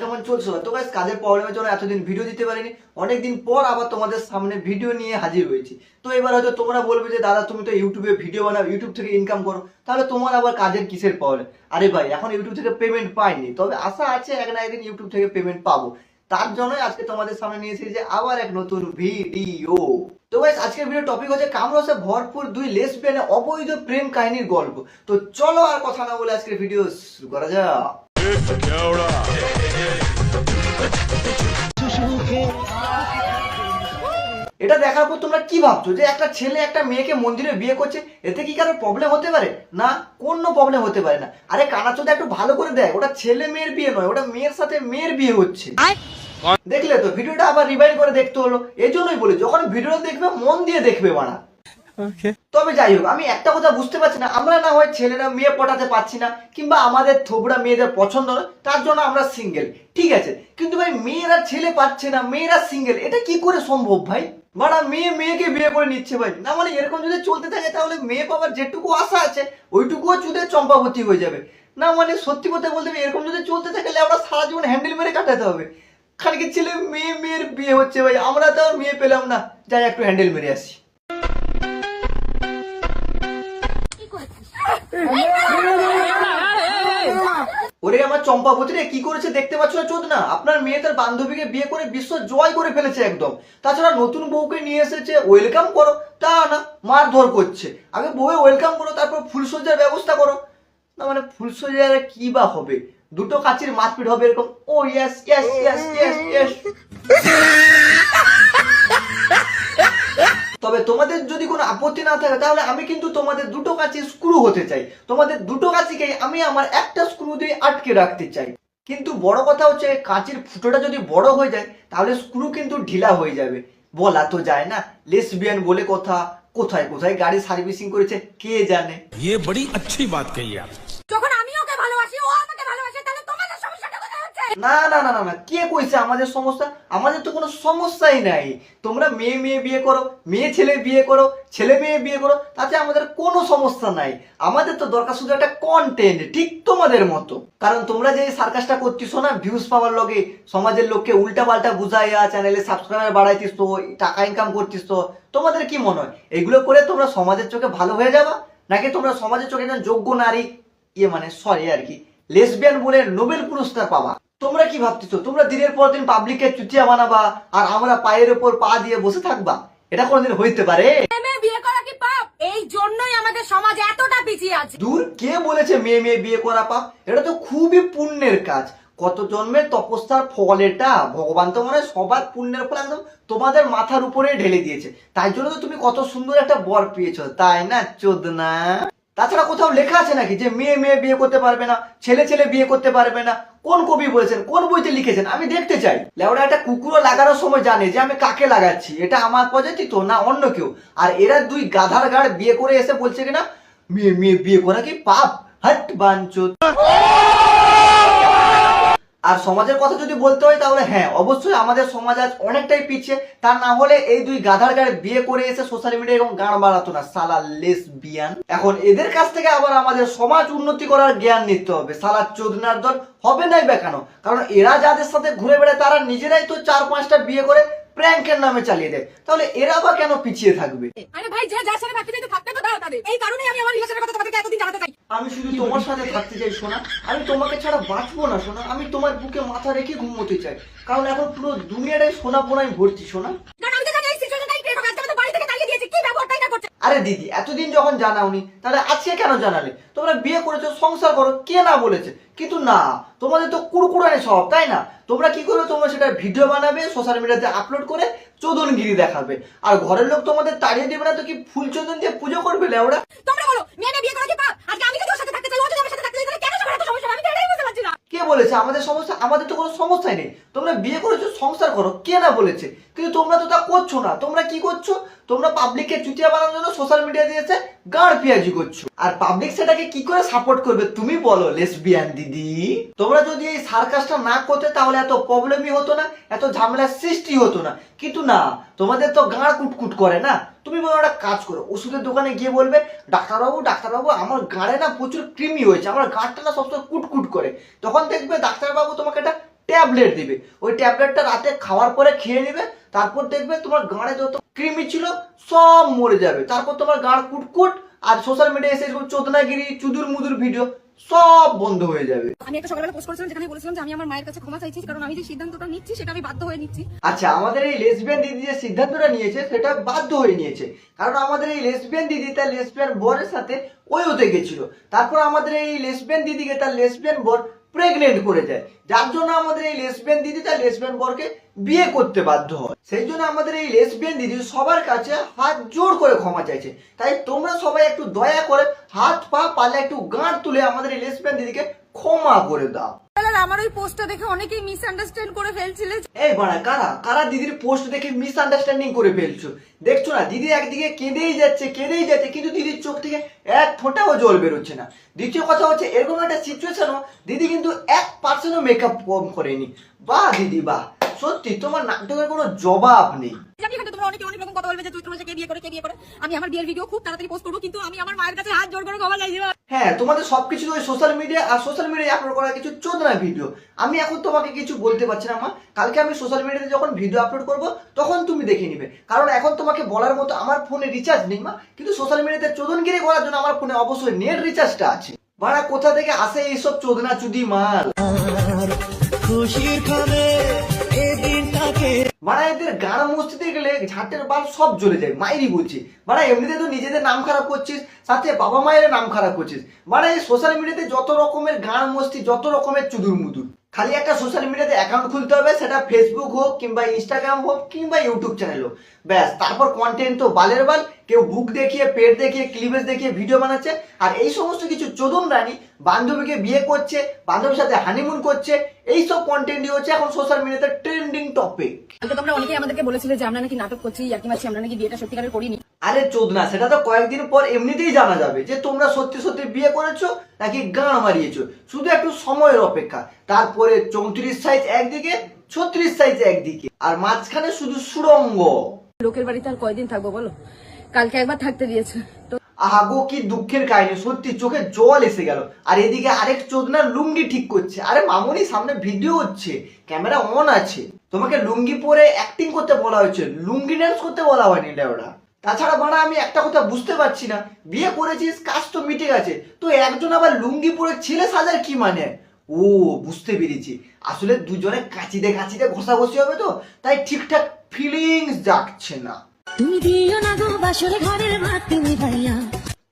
কেমন চলছে তো কাজের এতদিন ভিডিও দিতে পারিনি। পর আবার তোমাদের সামনে ভিডিও নিয়ে হাজির হয়েছি। তো এবার তোমরা বলবে যে, দাদা, তুমি তো ইউটিউবে ভিডিও বানাও ইউটিউব থেকে ইনকাম করো। তাহলে তোমার আবার কাজের কিসের প্রবলেম আরে ভাই, এখন ইউটিউব থেকে পেমেন্ট পাইনি। তবে আশা আছে, এক না একদিন ইউটিউব থেকে পেমেন্ট পাবো। তার জন্যই আজকে তোমাদের সামনে নিয়ে এসেছি যে আবার এক নতুন ভিডিও তো গাইস আজকের ভিডিও টপিক হচ্ছে কামরসে ভরপুর দুই লেসবিয়ানের অবৈধ প্রেম কাহিনীর গল্প। তো চলো আর কথা না বলে আজকের ভিডিও শুরু করা যাক। এটা দেখার পর তোমরা কি ভাবছ? যে একটা ছেলে একটা মেয়েকে মন্দিরে বিয়ে করছে, এতে কি কারোর প্রবলেম হতে পারে? না, কোনো প্রবলেম হতে পারে না। আরে কানাচোদা একটু ভালো করে দেখ, ওটা ছেলে মেয়ের বিয়ে নয়, ওটা মেয়ের সাথে মেয়ের বিয়ে হচ্ছে। দেখলে তো ভিডিওটা আবার রিভাইন্ড করে দেখতে হলো। এই জন্যই বলি যখন ভিডিওটা দেখবে মন দিয়ে দেখবে মানা তবে যাই হোক আমি একটা কথা বুঝতে পারছি না আমরা না হয় ছেলেরা মেয়ে পটাতে পারছি না কিংবা আমাদের থোবড়া মেয়েদের পছন্দ নয় তার জন্য আমরা সিঙ্গেল ঠিক আছে? কিন্তু ভাই মেয়েরা ছেলে পাচ্ছে না মেয়েরা সিঙ্গেল এটা কি করে সম্ভব ভাই? মানে মেয়ে মেয়েকে বিয়ে করে নিচ্ছে ভাই। না মানে এরকম যদি চলতে থাকে তাহলে মেয়ে পাওয়ার যেটুকু আশা আছে ওইটুকুও চুদে চম্পাবতী হয়ে যাবে। না মানে সত্যি কথা বলতে এরকম যদি চলতে থাকে তাহলে আমরা সারা জীবন হ্যান্ডেল মেরে কাটাতে হবে। খানিকে ছেলে মেয়ে, মেয়ের বিয়ে হচ্ছে ভাই। আমরা তো মেয়ে পেলাম না। যাই, একটু হ্যান্ডেল মেরে আসি। ওরে আমার চম্পাবতী রে কি করেছে দেখতে পাচ্ছ না চোদ না আপনার মেয়ে তার বান্ধবীকে বিয়ে করে বিশ্ব জয় করে ফেলেছে একদম। তাছাড়া নতুন বউকে নিয়ে এসেছে ওয়েলকাম করো। তা না, মারধর করছে। আগে বউয়ে ওয়েলকাম করো, তারপর ফুলসজ্জার ব্যবস্থা করো। না মানে ফুলসজ্জার কি বা হবে? দুটো কাচির মারপিট হবে এরকম ও yes yes yes yes yes তবে তোমাদের যদি কোনো আপত্তি না থাকে তাহলে আমি কিন্তু তোমাদের দুটো কাছে স্ক্রু হতে চাই তোমাদের দুটো কাছিকে আমি আমার একটা স্ক্রু দিয়ে আটকে রাখতে চাই কিন্তু বড় কথা হচ্ছে কাঁচির ফুটোটা যদি বড় হয়ে যায় তাহলে স্ক্রু কিন্তু ঢিলা হয়ে যাবে বলা তো যায় না লেসবিয়ান বলে কথা কোথায় কোথায় গাড়ি সার্ভিসিং করেছে কে জানে ये बड़ी अच्छी बात कही आप না না না না না, কে কইছে? আমাদের সমস্যা? আমাদের তো কোনো সমস্যাই নাই। তোমরা মেয়ে মেয়ে বিয়ে করো, মেয়ে, ছেলে বিয়ে করো, ছেলে, মেয়ে বিয়ে করো, তাতে আমাদের কোনো সমস্যা নাই। আমাদের তো দরকার শুধু একটা কন্টেন্ট ঠিক তোমাদের মতো। কারণ তোমরা যে সার্কাসটা করতিস না ভিউজ পাওয়ার লগে সমাজের লোককে উল্টা পাল্টা বুঝাইয়া চ্যানেলে সাবস্ক্রাইবার বাড়াইতিস তো টাকা ইনকাম করতিস তো তোমাদের কি মনে হয়? এগুলো করে তোমরা সমাজের চোখে ভালো হয়ে যাবা? নাকি তোমরা সমাজের চোখে একজন যোগ্য নারী ইয়ে মানে সরি আর কি লেসবিয়ান বলে নোবেল পুরস্কার পাবা? তোমরা কি ভাবতেছো? তোমরা দিনের পর দিন পাবলিককে চুটিয়া বানাবা আর আমরা পায়ের ওপর পা দিয়ে বসে থাকবা? এটা কোনোদিন হইতে পারে? বিয়ে করা কি পাপ? এই জন্যই আমাদের সমাজ এতটা পিছিয়ে আছে। দূর কে বলেছে মেয়ে মেয়ে বিয়ে করা পাপ? এটা তো খুবই পুণ্যের কাজ। কত জন্মের তপস্যার ফল এটা? ভগবান তো মানে সবার পুণ্যের ফল একদম তোমাদের মাথার উপরে ঢেলে দিয়েছে। তাই জন্য তো তুমি কত সুন্দর একটা বর পেয়েছ তাই না চোদনা? তাছাড়া কোথাও লেখা আছে নাকি যে মেয়ে মেয়ে বিয়ে করতে পারবে না, ছেলে ছেলে বিয়ে করতে পারবে না? কোন কবি বলেছেন, কোন বইতে লিখেছেন? আমি দেখতে চাই। লেওড়া একটা কুকুরও লাগানোর সময় জানে যে আমি কাকে লাগাচ্ছি, এটা আমার প্রজাতি তো, না অন্য কেউ। আর এরা দুই গাধার গাড় বিয়ে করে এসে বলছে কিনা, মেয়ে মেয়ে বিয়ে করা কি পাপ? হট বাঞ্চুত। আর সমাজের কথা যদি বলতে হয়, তাহলে হ্যাঁ অবশ্যই আমাদের সমাজ আজ অনেকটাই পিছিয়ে। তা না হলে এই দুই গাধার গাড়ি বিয়ে করে এসে সোশ্যাল মিডিয়া এবং গান বাড়াতো না, সালা লেস বিয়ান এখন এদের কাছ থেকে আবার আমাদের সমাজ উন্নতি করার জ্ঞান নিতে হবে। সালা চোদনার দল হবে নাই বেকানো কারণ এরা যাদের সাথে ঘুরে বেড়ায়, তারা নিজেরাই তো চার পাঁচটা বিয়ে করে প্র্যাঙ্কের নামে চালিয়ে দেয়। তাহলে এরা আবার কেন পিছিয়ে থাকবে? আরে ভাই, যে যার সাথে তো থাকতে দাও তাদের। এই কারণেই আমি আমার রিলেশনের কথা তোমাদেরকে এতদিন জানাতে চাই। আমি শুধু তোমার সাথে থাকতে চাই সোনা। আমি তোমাকে ছাড়া বাঁচবো না সোনা। আমি তোমার বুকে মাথা রেখে ঘুমোতে চাই। কারণ এখন পুরো দুনিয়াটাই সোনা পোনায় ভর্তি সোনা কারণ আমি তো জানি এই সিচুয়েশনটাই ক্রিয়েট হবে আজকে আমাদের বাড়ি থেকে তাড়িয়ে দিয়েছে কি ব্যবহারটাই না করছে আরে দিদি, এতদিন যখন জানাওনি, তাহলে আজকে কেন জানালে? তোমরা বিয়ে করেছ, সংসার করো, কে না বলেছে? কিন্তু না, তোমাদের তো কুড়কুড়ানি সব তাই না? তোমরা কি করবে? তোমরা সেটা ভিডিও বানাবে সোশ্যাল মিডিয়াতে আপলোড করে চোদনগিরি দেখাবে। আর ঘরের লোক তোমাদের তাড়িয়ে দেবে না তো কি ফুল চোদন দিয়ে পুজো করবে লেওড়া তোমরা বলো মেয়ে বিয়ে করা কি পাপ? আজকে আমি তো তোর সাথে থাকতে চাই, ও যদি আমার সাথে থাকতে চাই তাহলে কেন সবার এত সমস্যা আমি তো এটাই বুঝতে পারছি না কে বলেছে? আমাদের সমস্যা আমাদের তো কোনো সমস্যাই নেই। তোমরা বিয়ে করেছ, সংসার করো। কে না বলেছে? কিন্তু তোমরা তো তা করছ না। তোমরা কি করছ? তোমরা পাবলিককে চুটিয়া বানানোর জন্য সোশ্যাল মিডিয়া দিয়েছে গাঁড় পেঁয়াজি করছ। আর পাবলিক সেটাকে কি করে সাপোর্ট করবে? তুমি বলো লেসবিয়ান দিদি। তোমরা যদি এই সার্কাসটা না করতে, তাহলে এত প্রবলেমই হতো না, এত ঝামেলার সৃষ্টি হতো না। কিন্তু না, তোমাদের তো গাঁড় কুটকুট করে না। তুমি বলো একটা কাজ করো, ওষুধের দোকানে গিয়ে বলবে, ডাক্তারবাবু ডাক্তারবাবু, আমার গাড়ে না প্রচুর কৃমি হয়েছে, আমার গাঁটটা না সবসময় কুটকুট করে। তখন দেখবে ডাক্তারবাবু তোমাকে একটা ট্যাবলেট দিবে। ওই ট্যাবলেটটা রাতে খাওয়ার পরে খেয়ে নেবে, তারপর দেখবে তোমার গাঁড়ে যত কৃমি ছিল সব মরে যাবে। তারপর তোমার গাঁড় কুটকুট, আর সোশ্যাল মিডিয়ায় এসে চোদনাগিরি, চুদুর মুদুর ভিডিও সব বন্ধ হয়ে যাবে। আমি একটা সকালবেলা পোস্ট করেছিলাম যেখানে বলেছিলাম যে আমি আমার মায়ের কাছে ক্ষমা চাইছি কারণ আমি যে সিদ্ধান্তটা নিচ্ছি সেটা আমি বাধ্য হয়ে নিচ্ছি। আচ্ছা আমাদের এই লেসবিয়ান দিদি যে সিদ্ধান্তটা নিয়েছে সেটা বাধ্য হয়ে নিয়েছে। কারণ আমাদের এই লেসবিয়ান দিদি তার লেসবিয়ান বরের সাথে ওই হতে গেছিল। তারপর আমাদের এই লেসবিয়ান দিদিকে তার লেসবিয়ান বর প্রেগনেন্ট করে দেয়। যার জন্য আমাদের এই লেসবিয়ান দিদি তার লেসবিয়ান বরকে বিয়ে করতে বাধ্য হয়। সেই জন্য আমাদের এই লেসবিয়ান দিদি সবার কাছে হাত জোর করে ক্ষমা চাইছে। তাই তোমরা সবাই একটু দয়া করে হাত পা পালে একটু গাঁট তুলে আমাদের এই লেসবিয়ান দিদিকে ক্ষমা করে দাও। আমার ওই পোস্টটা দেখে অনেকেই মিসআন্ডারস্ট্যান্ড করে ফেলছিলে। এই বাড়া কারা? কারা দিদির পোস্ট দেখে মিসআন্ডারস্ট্যান্ডিং করে ফেলছো? দেখছ না দিদি একদিকে কেঁদেই যাচ্ছে কেঁদেই যাচ্ছে কিন্তু দিদির চোখ থেকে এক ফোঁটাও জল বেরোচ্ছে না। দ্বিতীয় কথা হচ্ছে এরকম একটা সিচুয়েশনও দিদি কিন্তু এক পার্সেন্টও মেকআপ কম করেনি। বাহ দিদি বাহ। সত্যি তোমার নাটকের কোনো জবাব নেই। জানি এখানে তোমরা অনেকে অনেক রকম কথা বলবে যে তুই তোমার বিয়ে করে কে বিয়ে করে? আমি আমার বিয়ের ভিডিও খুব তাড়াতাড়ি পোস্ট করব কিন্তু আমি আমার মায়ের কাছে হাত জোর করে ক্ষমা চাইছি হ্যাঁ তোমাদের সবকিছু ওই সোশ্যাল মিডিয়া আর সোশ্যাল মিডিয়ায় আপলোড করা কিছু চোদনা ভিডিও আমি এখন তোমাকে কিছু বলতে পারছি না মা। কালকে আমি সোশ্যাল মিডিয়াতে যখন ভিডিও আপলোড করব তখন তুমি দেখে নিবে। কারণ এখন তোমাকে বলার মতো আমার ফোনে রিচার্জ নেই মা। কিন্তু সোশ্যাল মিডিয়াতে চোদনগিরি করার জন্য আমার ফোনে অবশ্যই নেট রিচার্জটা আছে। বাড়া কোথা থেকে আসে এইসব চোদনা চুদি মাল? খুশির খাবে বাড়া এদের বাল সব জ্বলে যায়, মাইরি বলছি। বাড়া এমনিতে তো নিজেদের নাম খারাপ করছিস, সাথে বাবা মায়ের নাম খারাপ করছিস। সোশ্যাল মিডিয়াতে যত রকমের গান মস্তি যত রকমের চুদুর মুদুর। খালি একটা সোশ্যাল মিডিয়াতে অ্যাকাউন্ট খুলতে হবে, সেটা ফেসবুক হোক কিংবা ইনস্টাগ্রাম হোক কিংবা ইউটিউব চ্যানেল হোক। ব্যাস, তারপর কন্টেন্ট তো বালের বাল, কেউ বুক দেখিয়ে পেট দেখিয়ে ক্লিভেজ দেখিয়ে ভিডিও বানাচ্ছে, আর এই সমস্ত কিছু চোদন রানী বান্ধবীকে বিয়ে করছে, বান্ধবীর সাথে হানিমুন করছে এইসব কন্টেন্টই হচ্ছে এখন সোশ্যাল মিডিয়াতে ট্রেন্ডিং টপিক তোমরা অনেকেই আমাদেরকে বলেছিলে যে আমরা নাকি নাটক করছি ইয়াকি মাছি আমরা নাকি বিয়েটা সত্যিকারের করিনি। আরে চোদনা সেটা তো কয়েকদিন পর এমনিতেই জানা যাবে যে তোমরা সত্যি সত্যি বিয়ে করেছ নাকি গান মারিয়েছো। শুধু একটু সময়ের অপেক্ষা। তারপরে চৌত্রিশ সাইজ একদিকে ছত্রিশ সাইজ একদিকে। আর মাঝখানে শুধু সুড়ঙ্গ। লোকের বাড়িতে আর কয়দিন থাকব বলো? কালকে একবার থাকতে দিয়েছে। তো আহাগো কি দুঃখের কাহিনী সত্যি চোখে জল এসে গেল। আর এদিকে আরেক চোদনার লুঙ্গি ঠিক করছে। আরে মামুনি সামনে ভিডিও হচ্ছে ক্যামেরা অন আছে। তোমাকে লুঙ্গি পরে অ্যাক্টিং করতে বলা হয়েছে। লুঙ্গি ড্যান্স করতে বলা হয়নি ওটা তাছাড়া বানা আমি একটা কথা বুঝতে পারছি না। বিয়ে করেছিস কাজ তো মিটে গেছে। তো একজন আবার লুঙ্গি পরে ছেলে সাজার কি মানে? ও বুঝতে পেরেছি। আসলে দুজনে কাঁচিতে কাঁচিতে ঘষাঘষি হবে তো তাই ঠিকঠাক ফিলিংস যাচ্ছে না। তুমি দিও না গো বাসর ঘরের ভাত তুমি ভাইয়া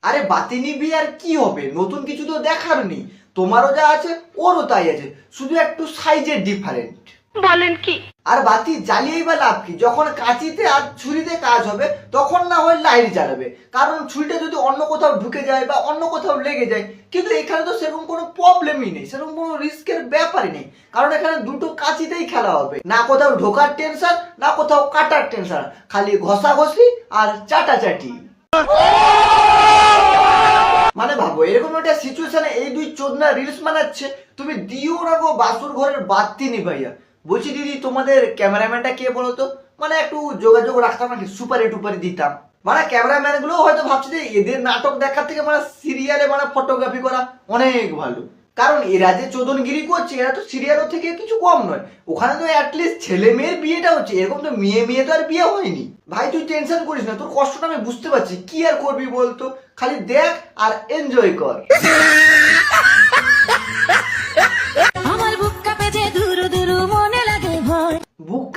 আরে বাতি নিবি আর কি হবে? নতুন কিছু তো দেখার নেই তোমারও যা আছে ওরও তাই আছে। শুধু একটু সাইজের ডিফারেন্ট বলেন কি? আর বাতি জ্বালিয়েই বা লাভ কি? যখন কাঁচিতে আর ছুরিতে কাজ হবে, তখন না হয় লাইট জ্বালাবে। কারণ ছুরিটা যদি অন্য কোথাও ঢুকে যায় বা অন্য কোথাও লেগে যায়, কিন্তু এখানে তো সেরকম কোনো প্রবলেমই নেই, সেরকম কোনো রিস্কের ব্যাপারই নেই। কারণ এখানে দুটো কাঁচিতেই খেলা হবে। না কোথাও ঢোকার টেনশন না কোথাও কাটার টেনশন খালি ঘষাঘষি আর চাটাচাটি। মানে ভাবো, এরকম একটা সিচুয়েশনে এই দুই চোদনা রিলস বানাচ্ছে, তুমি দিও গো বাসুর ঘরের বাতি নি ভাইয়া বলছি, দিদি, তোমাদের ক্যামেরাম্যানটা কে বলো তো? মানে একটু যোগাযোগ রাখতাম নাকি সুপারি টুপারি দিতাম। মানে ক্যামেরাম্যানগুলো হয়তো ভাবছে যে এদের নাটক দেখার থেকে মানে সিরিয়ালে মানে ফটোগ্রাফি করা অনেক ভালো। কারণ এরা যে চোদনগিরি করছে, এরা তো সিরিয়ালও থেকে কিছু কম নয়। ওখানে তো অ্যাটলিস্ট ছেলে মেয়ের বিয়েটা হচ্ছে, এরকম তো মেয়ে মেয়ে তো আর বিয়ে হয়নি। ভাই, তুই টেনশন করিস না, তোর কষ্টটা আমি বুঝতে পারছি। কি আর করবি বলতো? খালি দেখ আর এনজয় কর।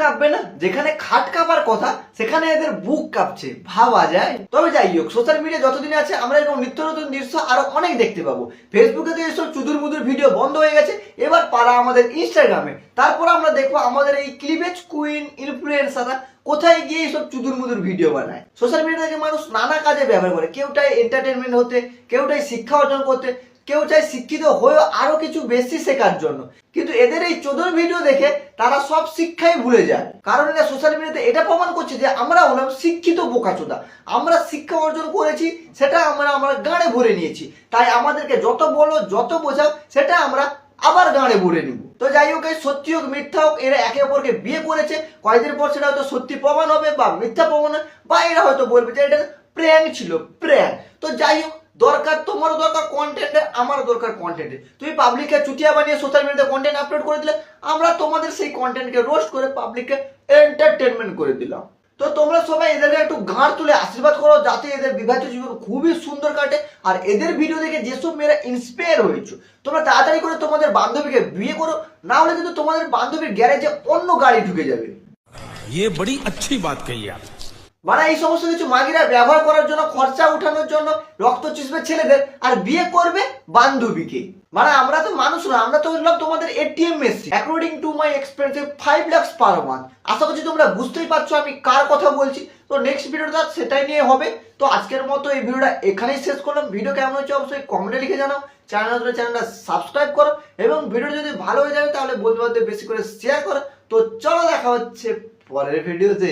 কাঁপবে না। যেখানে খাট কাঁপার কথা, সেখানে এদের বুক কাঁপছে, ভাবা যায়। তবে যাই হোক সোশ্যাল মিডিয়া যতদিন আছে, আমরা এরকম নিত্য নতুন দৃশ্য আরও অনেক দেখতে পাবো। ফেসবুকে তো এসব চুদুর মুদুর ভিডিও বন্ধ হয়ে গেছে, এবার পারা আমাদের ইনস্টাগ্রামে তারপর আমরা দেখব আমাদের এই ক্লিভেজ কুইন ইনফ্লুয়েন্সাররা কোথায় গিয়ে এইসব চুদুর মুদুর ভিডিও বানায় সোশ্যাল মিডিয়াকে মানুষ নানা কাজে ব্যবহার করে। কেউটাই এন্টারটেনমেন্ট হতে, কেউটাই শিক্ষা অর্জন করতে কেউ চায় শিক্ষিত হয়েও আরও কিছু বেশি শেখার জন্য। কিন্তু এদের এই চোদর ভিডিও দেখে তারা সব শিক্ষাই ভুলে যায়। কারণ এরা সোশ্যাল মিডিয়াতে এটা প্রমাণ করছে যে আমরা হলাম শিক্ষিত বোকাচোদা। আমরা শিক্ষা অর্জন করেছি সেটা আমরা আমরা গাঁড়ে ভরে নিয়েছি। তাই আমাদেরকে যত বলো যত বোঝাও সেটা আমরা আবার গাঁড়ে ভরে নিব। তো যাই হোক এই সত্যি হোক মিথ্যা হোক এরা একে অপরকে বিয়ে করেছে। কয়েকদিন পর সেটা হয়তো সত্যি প্রমাণ হবে বা মিথ্যা প্রমাণ হবে, বা এরা হয়তো বলবে যে এটা প্র্যাঙ্ক ছিল প্র্যাঙ্ক। তো যাই হোক দরকার তোমারও দরকার কন্টেন্টে আমারও দরকার কন্টেন্টে তুমি পাবলিককে চুটিয়া বানিয়ে সোশ্যাল মিডিয়াতে কন্টেন্ট আপলোড করে দিলে আমরা তোমাদের সেই কন্টেন্টকে রোস্ট করে পাবলিককে এন্টারটেনমেন্ট করে দিলাম তো তোমরা সবাই এদেরকে একটু গাঁড় তুলে আশীর্বাদ করো যাতে এদের বিবাহিত জীবন খুবই সুন্দর কাটে আর এদের ভিডিও দেখে যেসব মেয়েরা ইন্সপায়ার হয়েছো তোমরা তাড়াতাড়ি করে তোমাদের বান্ধবীকে বিয়ে করো না হলে কিন্তু তোমাদের বান্ধবীর গ্যারেজে অন্য গাড়ি ঢুকে যাবে ये बड़ी अच्छी बात कही आप মানে এই সমস্ত কিছু মাগিরা ব্যবহার করার জন্য, খরচা উঠানোর জন্য রক্ত চুষবে ছেলেদের, আর বিয়ে করবে বান্ধবীকে। মানে আমরা তো মানুষ না, আমরা তো হলাম তোমাদের ATM machine according to my experience five lakhs per month আশা করছি তোমরা বুঝতেই পারছ আমি কার কথা বলছি। তো নেক্সট ভিডিওটা সেটাই নিয়ে হবে। তো আজকের মতো এই ভিডিওটা এখানেই শেষ করলাম। ভিডিও কেমন হচ্ছে অবশ্যই কমেন্টে লিখে জানাও। চ্যানেল চ্যানেলটা সাবস্ক্রাইব করো। এবং ভিডিওটা যদি ভালো হয়ে যাবে তাহলে বন্ধু বান্ধব বেশি করে শেয়ার করো। তো চলো দেখা হচ্ছে পরের ভিডিওতে